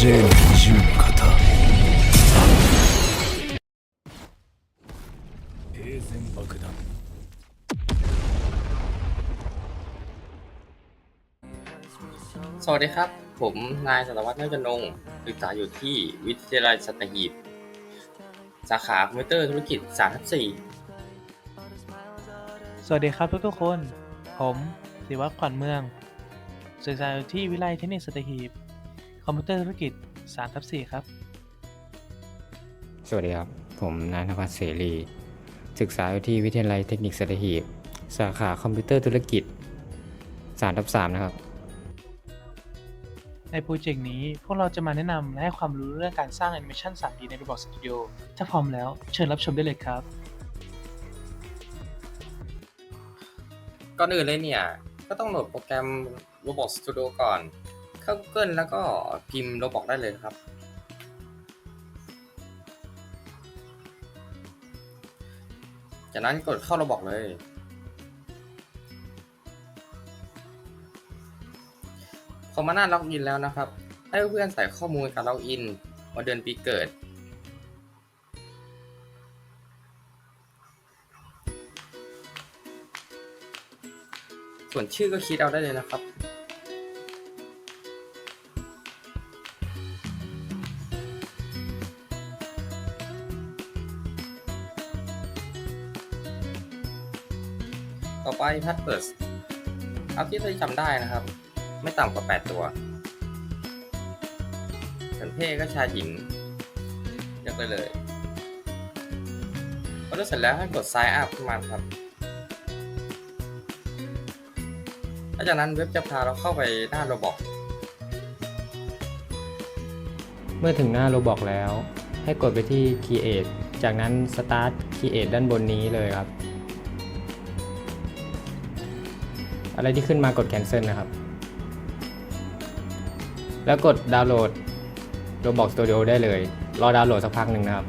J の銃の型平然爆弾สวัสดีครับ ผมนายสัตวัตรเนตรจนงศึกษาอยู่ที่วิทยาลัยสัตหีบ สาขาคอมพิวเตอร์ธุรกิจสามทับสี่สวัสดีครับทุกทุกคน ผมศิวัตรขวัญเมือง ศึกษาอยู่ที่วิทยาลัยเทคนิคสัตหีบ อมพิวเตอร์ธุรกิจ3ทับ4ครับ สวัสดีครับ ผมนายนภัสเสรี ศึกษาอยู่ที่วิทยาลัยเทคนิคสัตหีบ สาขาคอมพิวเตอร์ธุรกิจ3ทับ3นะครับ ในโปรเจกต์นี้พวกเราจะมาแนะนำและให้ความรู้เรื่องการสร้างแอนิเมชัน 3D ใน Roblox Studio ถ้าพร้อมแล้วเชิญรับชมได้เลยครับ ก่อนอื่นเลยเนี่ย ก็ต้องโหลดโปรแกรม Roblox Studio ก่อนเข้า Google แล้วก็พิมพ์ Roblox ได้เลยครับ จากนั้นกดเข้า Roblox เลย พอมาหน้าล็อกอินแล้วนะครับ ให้เพื่อนใส่ข้อมูลการล็อกอินวันเดือนปีเกิด ส่วนชื่อก็คิดเอาได้เลยนะครับ ต่อไปพัดเปิดเอาที่เราจำได้นะครับ ไม่ต่ำกว่า 8 ตัวสัญเพศก็ชายหญิงเลือกไปเลยพอเลือกเสร็จแล้วให้กด sign up ขึ้นมาครับหลังจากนั้นเว็บจะพาเราเข้าไปหน้าโรบอกเมื่อถึงหน้าโรบอกแล้ว ให้กดไปที่ Create จากนั้น Start Create ด้านบนนี้เลยครับ อะไรที่ขึ้นมากด Cancel นะครับ แล้วกดดาวน์โหลด Roblox Studio ได้เลย รอดาวน์โหลดสักพักหนึ่งนะครับ